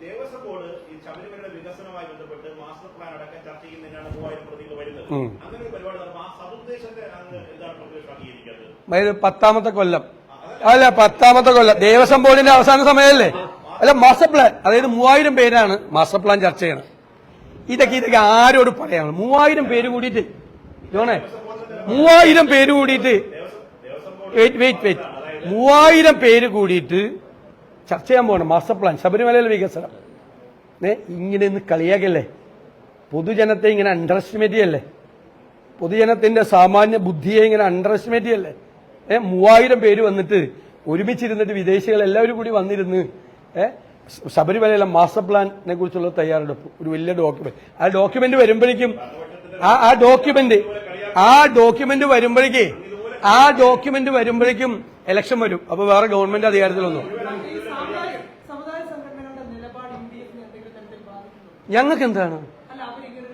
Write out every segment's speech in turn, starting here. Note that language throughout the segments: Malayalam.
ദേവസ്വം ബോർഡ് ഈ ശബരിമലയുടെ വികസനവുമായി ബന്ധപ്പെട്ട് മാസ്റ്റർ പ്ലാൻ അടക്കം ചർച്ച ചെയ്യുന്നതിനാണ് മൂവായിരം പ്രതികൾ വരുന്നത്. അങ്ങനെ ഒരു പരിപാടി നടത്തുമ്പോൾ ആ സതുദ്ദേശത്തെ എന്താണ് പ്രതിപക്ഷം പത്താമത്തെ കൊല്ലം. അല്ല പത്താമത്തെ കൊല്ലം. ദേവസ്വം ബോർഡിന്റെ അവസാന സമയമല്ലേ? അല്ല മാസ്റ്റർ പ്ലാൻ. അതായത് മൂവായിരം പേരാണ് മാസ്റ്റർ പ്ലാൻ ചർച്ച ചെയ്യണം ഇതൊക്കെ ഇതൊക്കെ ആരോട് പറയാണ് മൂവായിരം പേര് കൂടിയിട്ട്. ജോണേ മൂവായിരം പേര് കൂടിയിട്ട്. വെയിറ്റ് വെയിറ്റ് വെയിറ്റ് മൂവായിരം പേര് കൂടിയിട്ട് ചർച്ച ചെയ്യാൻ പോകണം മാസ്റ്റർ പ്ലാൻ ശബരിമലയിലെ വികസനം. ഇങ്ങനെ ഇന്ന് കളിയാക്കല്ലേ? പൊതുജനത്തെ ഇങ്ങനെ അണ്ടർ എസ്റ്റിമേറ്റ് ചെയ്യല്ലേ? പൊതുജനത്തിന്റെ സാമാന്യ ബുദ്ധിയെ ഇങ്ങനെ അണ്ടർ എസ്റ്റിമേറ്റ് ചെയ്യല്ലേ? ഏ മൂവായിരം പേര് വന്നിട്ട് ഒരുമിച്ചിരുന്നിട്ട് വിദേശികൾ എല്ലാവരും കൂടി വന്നിരുന്ന് ഏ ശബരിമലയിലെ മാസ്റ്റർ പ്ലാനിനെ കുറിച്ചുള്ള തയ്യാറെടുപ്പ് ഒരു വലിയ ഡോക്യുമെന്റ് ആ ഡോക്യുമെന്റ് വരുമ്പോഴേക്കും ആ ആ ഡോക്യുമെന്റ് ആ ഡോക്യുമെന്റ് വരുമ്പോഴേക്കേ ആ ഡോക്യുമെന്റ് വരുമ്പോഴേക്കും ഇലക്ഷൻ വരും. അപ്പൊ വേറെ ഗവൺമെന്റ് അധികാരത്തിൽ വന്നു ഞങ്ങൾക്ക് എന്താണ്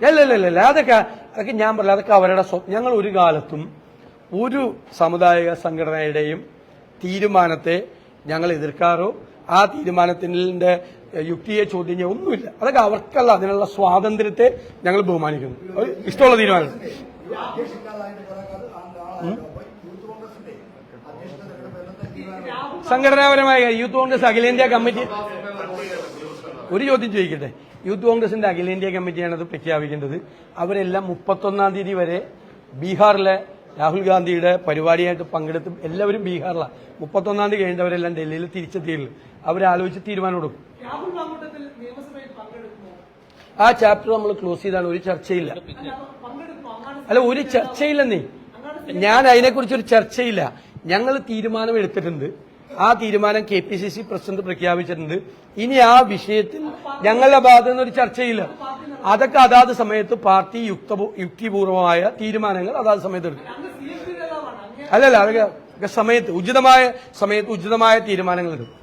അല്ല അല്ല അല്ല അല്ല, അല്ല അതൊക്കെ അതൊക്കെ ഞാൻ പറയില്ല അതൊക്കെ അവരുടെ സ്വപ്നം ഞങ്ങൾ ഒരു കാലത്തും ഒരു സമുദായിക സംഘടനയുടെയും തീരുമാനത്തെ ഞങ്ങൾ എതിർക്കാറോ ആ തീരുമാനത്തിന്റെ യുക്തിയെ ചോദ്യം ചെയ്യുക ഒന്നുമില്ല. അതൊക്കെ അവർക്കല്ല അതിനുള്ള സ്വാതന്ത്ര്യത്തെ ഞങ്ങൾ ബഹുമാനിക്കുന്നു. ഇഷ്ടമുള്ള തീരുമാനം. സംഘടനാപരമായ യൂത്ത് കോൺഗ്രസ് അഖിലേന്ത്യാ കമ്മിറ്റി ഒരു ചോദ്യം ചോദിക്കട്ടെ? യൂത്ത് കോൺഗ്രസിന്റെ അഖിലേന്ത്യാ കമ്മിറ്റിയാണ് അത് പ്രഖ്യാപിക്കേണ്ടത്. അവരെല്ലാം മുപ്പത്തൊന്നാം തീയതി വരെ ബീഹാറിലെ രാഹുൽ ഗാന്ധിയുടെ പരിപാടിയായിട്ട് പങ്കെടുത്ത്. എല്ലാവരും ബീഹാറിലാണ് മുപ്പത്തൊന്നാം തീയതി കഴിഞ്ഞവരെല്ലാം ഡൽഹിയിൽ തിരിച്ചെത്തിയുള്ളൂ അവരാലോചിച്ച് തീരുമാനം കൊടുക്കും ആ ചാപ്റ്റർ നമ്മൾ ക്ലോസ് ചെയ്താണ്. ഒരു ചർച്ചയില്ല. അല്ല ഒരു ചർച്ചയില്ലെന്നേ. ഞാൻ അതിനെക്കുറിച്ച് ഒരു ചർച്ചയില്ല. ഞങ്ങൾ തീരുമാനം എടുത്തിട്ടുണ്ട്. ആ തീരുമാനം K P C C president പ്രഖ്യാപിച്ചിട്ടുണ്ട്. ഇനി ആ വിഷയത്തിൽ ഞങ്ങളുടെ ഭാഗത്തു നിന്ന് ഒരു ചർച്ചയില്ല. അതൊക്കെ അതാത് സമയത്ത് പാർട്ടി യുക്ത യുക്തിപൂർവമായ തീരുമാനങ്ങൾ അതാത് സമയത്ത് എടുക്കും. അല്ലല്ല അതൊക്കെ സമയത്ത് ഉചിതമായ സമയത്ത് ഉചിതമായ തീരുമാനങ്ങൾ എടുക്കും.